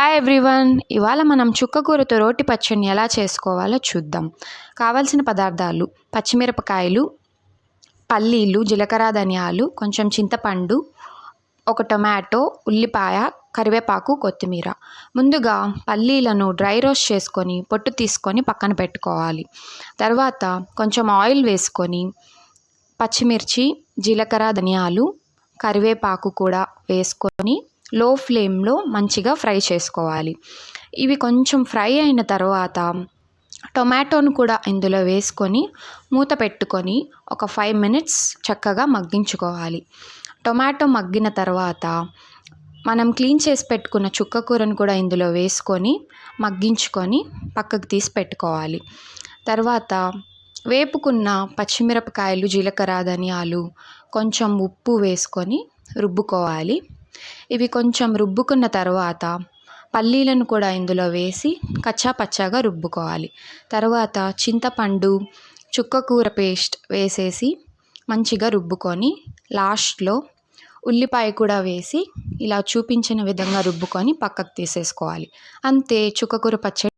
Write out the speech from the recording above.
Hi everyone ఇవాళ మనం చుక్కకూరతో రోటి పచ్చడిని ఎలా చేసుకోవాలో చూద్దాం. కావాల్సిన పదార్థాలు పచ్చిమిరపకాయలు పల్లీలు జీలకర్ర ధనియాలు కొంచెం చింతపండు ఒక టొమాటో ఉల్లిపాయ కరివేపాకు కొత్తిమీర. ముందుగా పల్లీలను డ్రై రోస్ట్ చేసుకొని పొట్టు తీసుకొని పక్కన పెట్టుకోవాలి. తర్వాత కొంచెం ఆయిల్ వేసుకొని పచ్చిమిర్చి జీలకర్ర ధనియాలు కరివేపాకు కూడా వేసుకొని లో ఫ్లేమ్లో మంచిగా ఫ్రై చేసుకోవాలి. ఇవి కొంచెం ఫ్రై అయిన తర్వాత టొమాటోను కూడా ఇందులో వేసుకొని మూత పెట్టుకొని ఒక ఫైవ్ మినిట్స్ చక్కగా మగ్గించుకోవాలి. టొమాటో మగ్గిన తర్వాత మనం క్లీన్ చేసి పెట్టుకున్న చుక్క కూరను కూడా ఇందులో వేసుకొని మగ్గించుకొని పక్కకు తీసి పెట్టుకోవాలి. తర్వాత వేపుకున్న పచ్చిమిరపకాయలు జీలకర్ర ధనియాలు కొంచెం ఉప్పు వేసుకొని రుబ్బుకోవాలి. ఇవి కొంచెం రుబ్బుకున్న తర్వాత పల్లీలను కూడా ఇందులో వేసి కచ్చా పచ్చాగా రుబ్బుకోవాలి. తర్వాత చింతపండు చుక్కకూర పేస్ట్ వేసేసి మంచిగా రుబ్బుకొని లాస్ట్లో ఉల్లిపాయ కూడా వేసి ఇలా చూపించిన విధంగా రుబ్బుకొని పక్కకు తీసేసుకోవాలి. అంతే చుక్కకూర పచ్చడి